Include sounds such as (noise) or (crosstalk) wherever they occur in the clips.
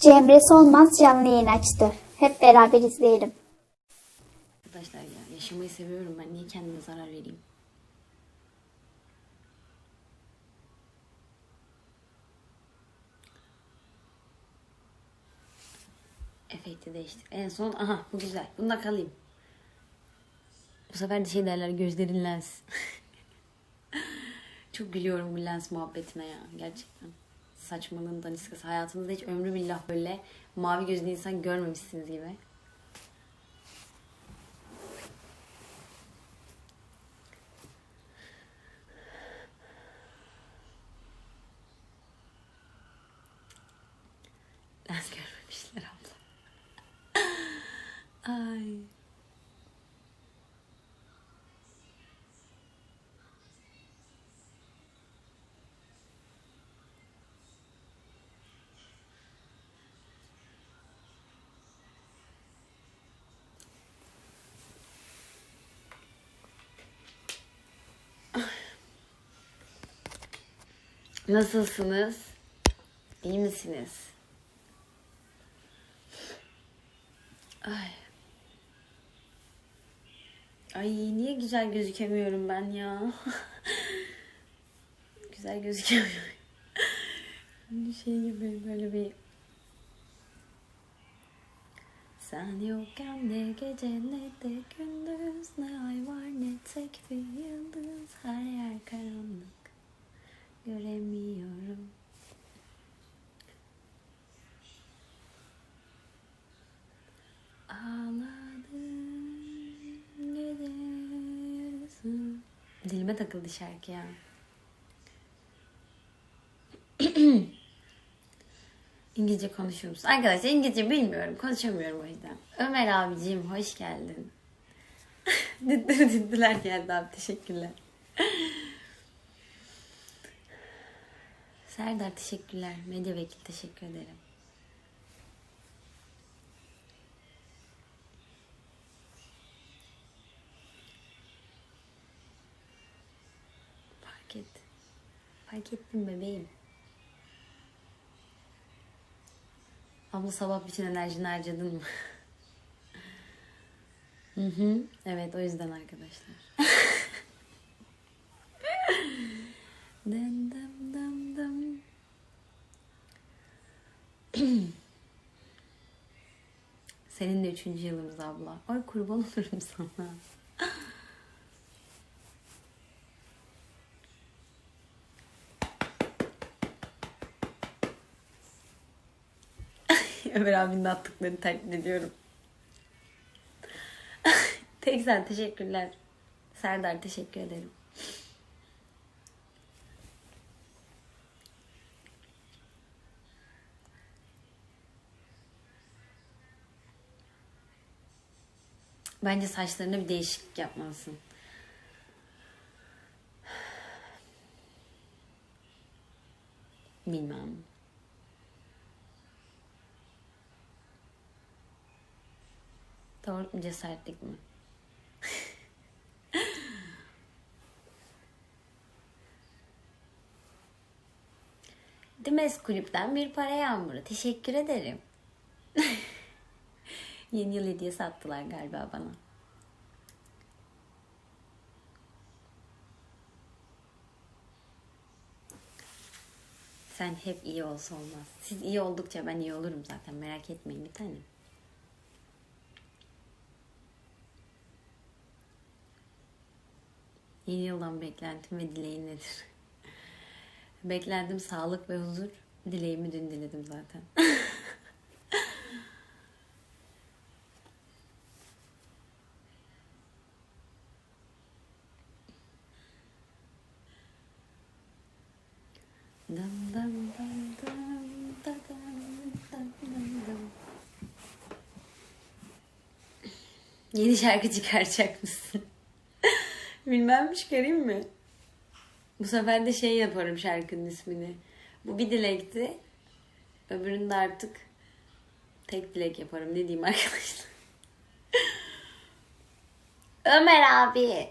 Cemre Solmaz canlı yayın açtı. Hep beraber izleyelim. Arkadaşlar ya yaşamayı seviyorum ben. Niye kendime zarar vereyim? Efekti değiştir. En son aha bu güzel. Bunda kalayım. Bu sefer de şey derler gözlerin lens. (laughs) Çok gülüyorum bu lens muhabbetine ya gerçekten. Saçmalığın daniskası. Hayatınızda hiç ömrü billah böyle mavi gözlü insan görmemişsiniz gibi. Lens görmemişler abla. Ay. Nasılsınız? İyi misiniz? Ay. Ay niye güzel gözükemiyorum ben ya? (laughs) güzel gözükemiyorum. Hani şey gibi böyle bir sen yokken ne gece ne de gündüz ne ay var ne tek bir yıldız her yer karanlık göremiyorum. Ağladım yarısı. Dilime takıldı şarkı ya. (clears throat) İngilizce konuşuyor musun? Arkadaşlar İngilizce bilmiyorum. Konuşamıyorum o yüzden. Ömer abiciğim hoş geldin. (laughs) Diddiler geldi abi. Teşekkürler. Serdar teşekkürler. Medya vekil teşekkür ederim. Fark et. Fark ettim bebeğim. Abla sabah bütün enerjini harcadın mı? (laughs) Hı hı. Evet o yüzden arkadaşlar. (laughs) Senin de üçüncü yılımız abla. Ay kurban olurum sana. (laughs) Ömer abinin attıklarını taklit ediyorum. (laughs) Tek sen teşekkürler. Serdar teşekkür ederim. Bence saçlarına bir değişiklik yapmalısın. Bilmem. Doğruluk mu cesaretlik mi? (laughs) Dimes kulüpten bir para yağmuru. Teşekkür ederim. Yeni yıl hediyesi attılar galiba bana. Sen hep iyi olsa olmaz. Siz iyi oldukça ben iyi olurum zaten. Merak etmeyin bir tanem. Yeni yıldan beklentim ve dileğin nedir? (laughs) Beklentim sağlık ve huzur. Dileğimi dün diledim zaten. (laughs) Dam dam dam dam da dam dam dam dam. Yeni şarkı çıkaracak mısın? (laughs) Bilmem çıkarayım mı? Bu sefer de şey yaparım şarkının ismini. Bu bir dilekti. Öbüründe artık tek dilek yaparım. Ne diyeyim arkadaşlar? (laughs) Ömer abi.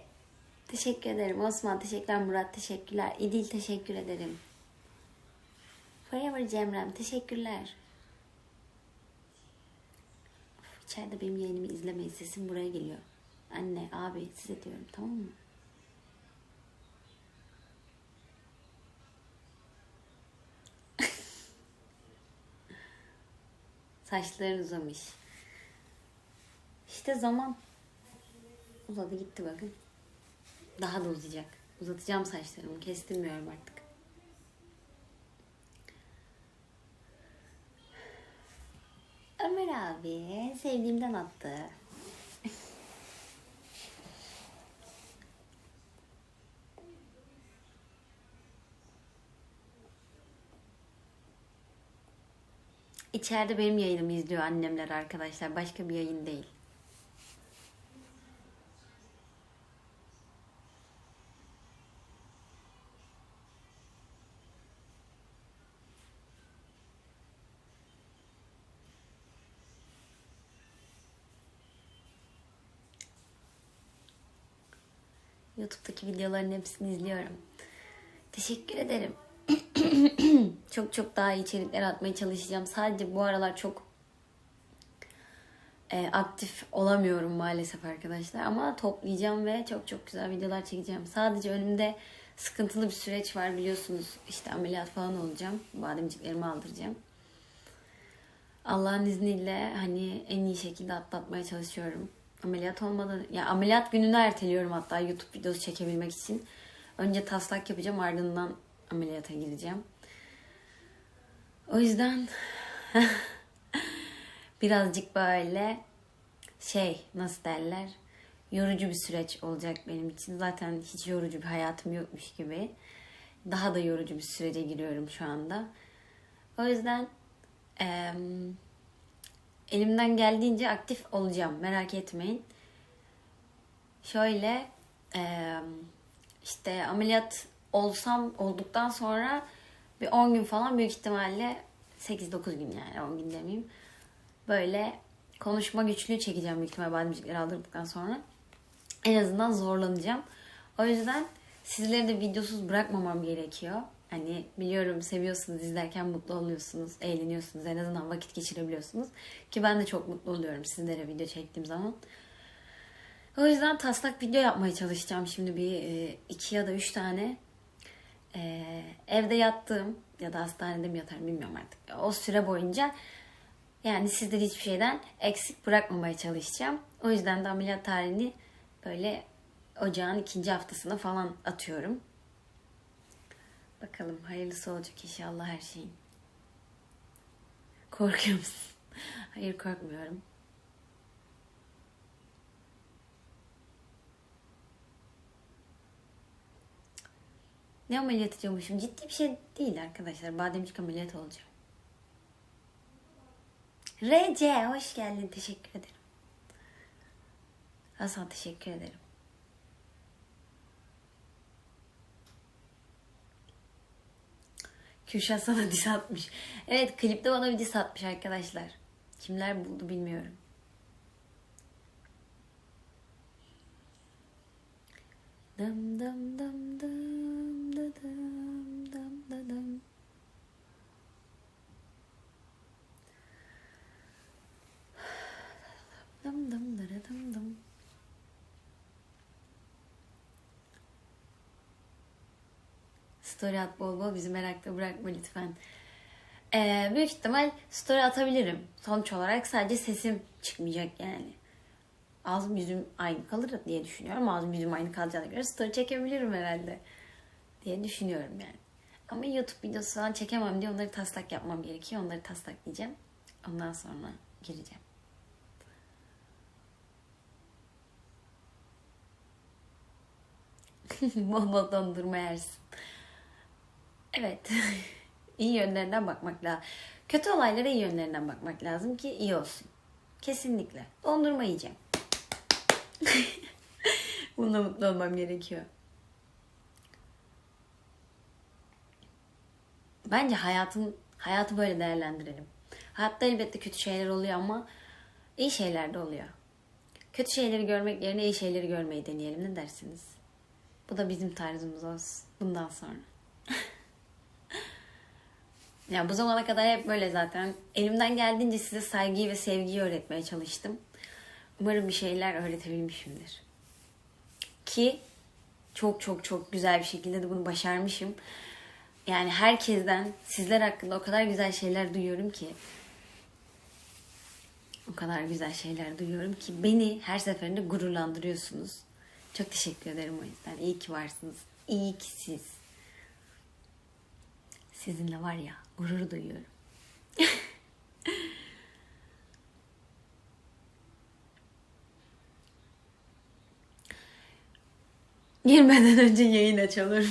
Teşekkür ederim. Osman teşekkürler. Murat teşekkürler. İdil teşekkür ederim. Forever Cemrem teşekkürler. İçeride benim yayınımı izlemeyin. Sesim buraya geliyor. Anne, abi size diyorum tamam mı? (laughs) Saçların uzamış. İşte zaman uzadı gitti bakın. Daha da uzayacak. Uzatacağım saçlarımı. Kestirmiyorum artık. Ömer abi sevdiğimden attı. İçeride benim yayınımı izliyor annemler arkadaşlar. Başka bir yayın değil. YouTube'daki videoların hepsini izliyorum. Teşekkür ederim. (clears throat) çok çok daha iyi içerikler atmaya çalışacağım. Sadece bu aralar çok e, aktif olamıyorum maalesef arkadaşlar. Ama toplayacağım ve çok çok güzel videolar çekeceğim. Sadece önümde sıkıntılı bir süreç var biliyorsunuz. İşte ameliyat falan olacağım. Bademciklerimi aldıracağım. Allah'ın izniyle hani en iyi şekilde atlatmaya çalışıyorum. Ameliyat olmadan, ya ameliyat gününü erteliyorum hatta YouTube videosu çekebilmek için. Önce taslak yapacağım ardından ameliyata gireceğim. O yüzden (laughs) birazcık böyle şey nasıl derler yorucu bir süreç olacak benim için. Zaten hiç yorucu bir hayatım yokmuş gibi. Daha da yorucu bir sürece giriyorum şu anda. O yüzden eee, elimden geldiğince aktif olacağım. Merak etmeyin. Şöyle işte ameliyat olsam olduktan sonra bir 10 gün falan büyük ihtimalle 8-9 gün yani 10 gün demeyeyim. Böyle konuşma güçlüğü çekeceğim büyük ihtimalle bademcikleri aldırdıktan sonra. En azından zorlanacağım. O yüzden sizleri de videosuz bırakmamam gerekiyor. Hani biliyorum seviyorsunuz izlerken mutlu oluyorsunuz, eğleniyorsunuz, en azından vakit geçirebiliyorsunuz. Ki ben de çok mutlu oluyorum sizlere video çektiğim zaman. O yüzden taslak video yapmaya çalışacağım şimdi bir e, iki ya da üç tane. E, evde yattığım ya da hastanede mi yatarım bilmiyorum artık. O süre boyunca yani sizleri hiçbir şeyden eksik bırakmamaya çalışacağım. O yüzden de ameliyat tarihini böyle ocağın ikinci haftasına falan atıyorum. Bakalım hayırlısı olacak inşallah her şeyin. Korkuyor musun? (laughs) Hayır korkmuyorum. Ne ameliyat ediyormuşum? Ciddi bir şey değil arkadaşlar. Bademcik ameliyat olacağım. RC hoş geldin. Teşekkür ederim. Hasan teşekkür ederim. Kürşat sana (laughs) diss atmış. Evet klipte bana bir diss atmış arkadaşlar. Kimler buldu bilmiyorum. Dım dım dım dım dı dım dım dı dım. (sighs) Dım dım dırı dım dım. Story at bol bol bizi merakta bırakma lütfen. Ee, büyük ihtimal story atabilirim. Sonuç olarak sadece sesim çıkmayacak yani. Ağzım yüzüm aynı kalır diye düşünüyorum. Ağzım yüzüm aynı kalacağına göre story çekebilirim herhalde. Diye düşünüyorum yani. Ama YouTube videosu falan çekemem diye onları taslak yapmam gerekiyor. Onları taslaklayacağım. Ondan sonra gireceğim. (laughs) bol bol dondurma yersin. Evet. (laughs) iyi yönlerinden bakmak lazım. Kötü olaylara iyi yönlerinden bakmak lazım ki iyi olsun. Kesinlikle. Dondurma yiyeceğim. (laughs) Bununla mutlu olmam gerekiyor. Bence hayatın hayatı böyle değerlendirelim. Hayatta elbette kötü şeyler oluyor ama iyi şeyler de oluyor. Kötü şeyleri görmek yerine iyi şeyleri görmeyi deneyelim. Ne dersiniz? Bu da bizim tarzımız olsun bundan sonra. (laughs) Yani bu zamana kadar hep böyle zaten. Elimden geldiğince size saygıyı ve sevgiyi öğretmeye çalıştım. Umarım bir şeyler öğretebilmişimdir. Ki çok çok çok güzel bir şekilde de bunu başarmışım. Yani herkesten sizler hakkında o kadar güzel şeyler duyuyorum ki. O kadar güzel şeyler duyuyorum ki beni her seferinde gururlandırıyorsunuz. Çok teşekkür ederim o yüzden. İyi ki varsınız. İyi ki siz. Sizinle var ya gurur duyuyorum. (laughs) Girmeden önce yayın açalım.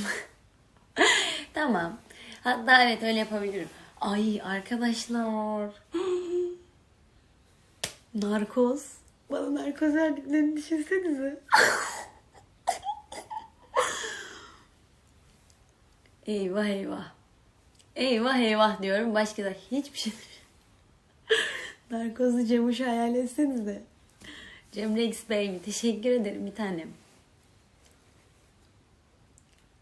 (laughs) tamam. Hatta evet öyle yapabilirim. Ay arkadaşlar. (gasps) Narkoz. Bana narkoz verdiklerini düşünsenize. (laughs) eyvah eyvah. Eyvah eyvah diyorum. Başka da hiçbir şey (laughs) Narkozlu Cemuş'u hayal etsenize. Cem Rex Bey teşekkür ederim bir tanem.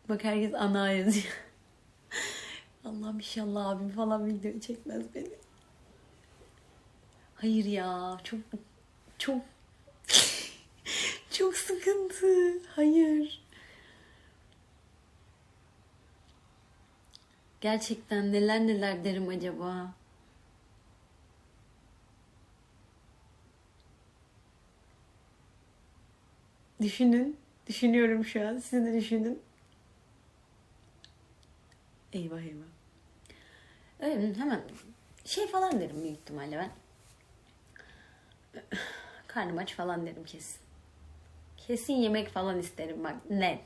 Bak herkes ana yazıyor. (laughs) Allah'ım inşallah abim falan video çekmez beni. Hayır ya çok çok (laughs) çok sıkıntı. Hayır. Gerçekten neler neler derim acaba? Düşünün. Düşünüyorum şu an. Siz de düşünün. Eyvah eyvah. Öyle hemen şey falan derim büyük ihtimalle ben. Karnım aç falan derim kesin. Kesin yemek falan isterim bak net.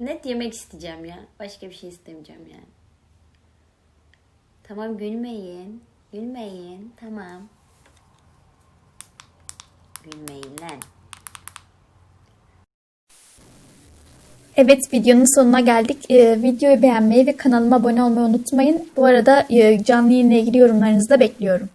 Net yemek isteyeceğim ya. Başka bir şey istemeyeceğim yani. Tamam gülmeyin. Gülmeyin. Tamam. Gülmeyin lan. Evet videonun sonuna geldik. Ee, videoyu beğenmeyi ve kanalıma abone olmayı unutmayın. Bu arada e, canlı yayınla ilgili yorumlarınızı da bekliyorum.